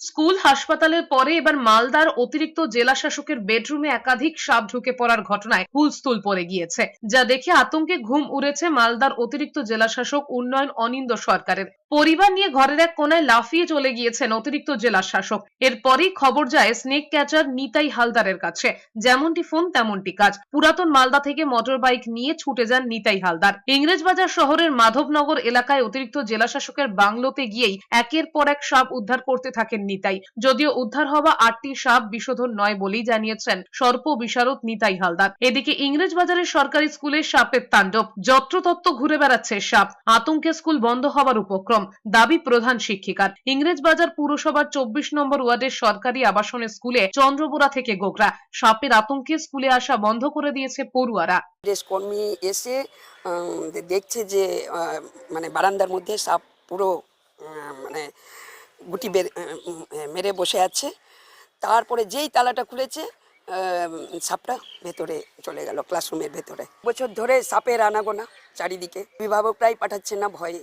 School হাসপাতালের পরে এবার মালদার অতিরিক্ত জেলা শাসকের বেডরুমে একাধিক সাপ ঢুকে পড়ার ঘটনায় হুলস্থুল পড়ে গিয়েছে, যা দেখে আতঙ্কে ঘুম উড়েছে মালদার অতিরিক্ত জেলা শাসক উন্নয়ন অনিন্দ সরকারের। পরিবার নিয়ে ঘরের এক কোনায় লাফিয়ে চলে গিয়েছেন অতিরিক্ত জেলা শাসক। এরপরই খবর যায় স্নেক ক্যাচার নিতাই হালদারের কাছে। যেমনটি ফোন, তেমনটি কাজ। পুরাতন মালদা থেকে মোটর বাইক নিয়ে ছুটে যান নিতাই হালদার। ইংরেজবাজার শহরের মাধবনগর এলাকায় অতিরিক্ত জেলা শাসকের বাংলোতে গিয়েই একের পর এক সাপ উদ্ধার করতে থাকেন নিতাই। যদিও উদ্ধার হওয়া আটটি সাপ বিশোধন নয় বলেই জানিয়েছেন সর্প বিশারদ নিতাই হালদার। এদিকে ইংরেজবাজারের সরকারি স্কুলে সাপের তাণ্ডব। যত্রতত্ত্ব ঘুরে বেড়াচ্ছে সাপ। আতঙ্কে স্কুল বন্ধ হবার উপক্রম। দাবি প্রধান শিক্ষিকার। ইংরেজবাজার পুরসভার চব্বিশ নম্বর ওয়ার্ডের সরকারি আবাসনের স্কুলে চন্দ্রবোরা থেকে গোগরা সাপের আতঙ্কে স্কুলে আসা বন্ধ করে দিয়েছে পড়ুয়ারা। কর্মী এসে দেখছে যে মানে বারান্দার মধ্যে সাপ পুরো মানে গুটি মেরে বসে আছে। তারপরে যেই তালাটা খুলেছে সাপটা ভেতরে চলে গেল ক্লাসরুমের ভেতরে। বছর ধরে সাপের আনাগোনা চারিদিকে। অভিভাবকরাই পাঠাচ্ছে না, ভয়ে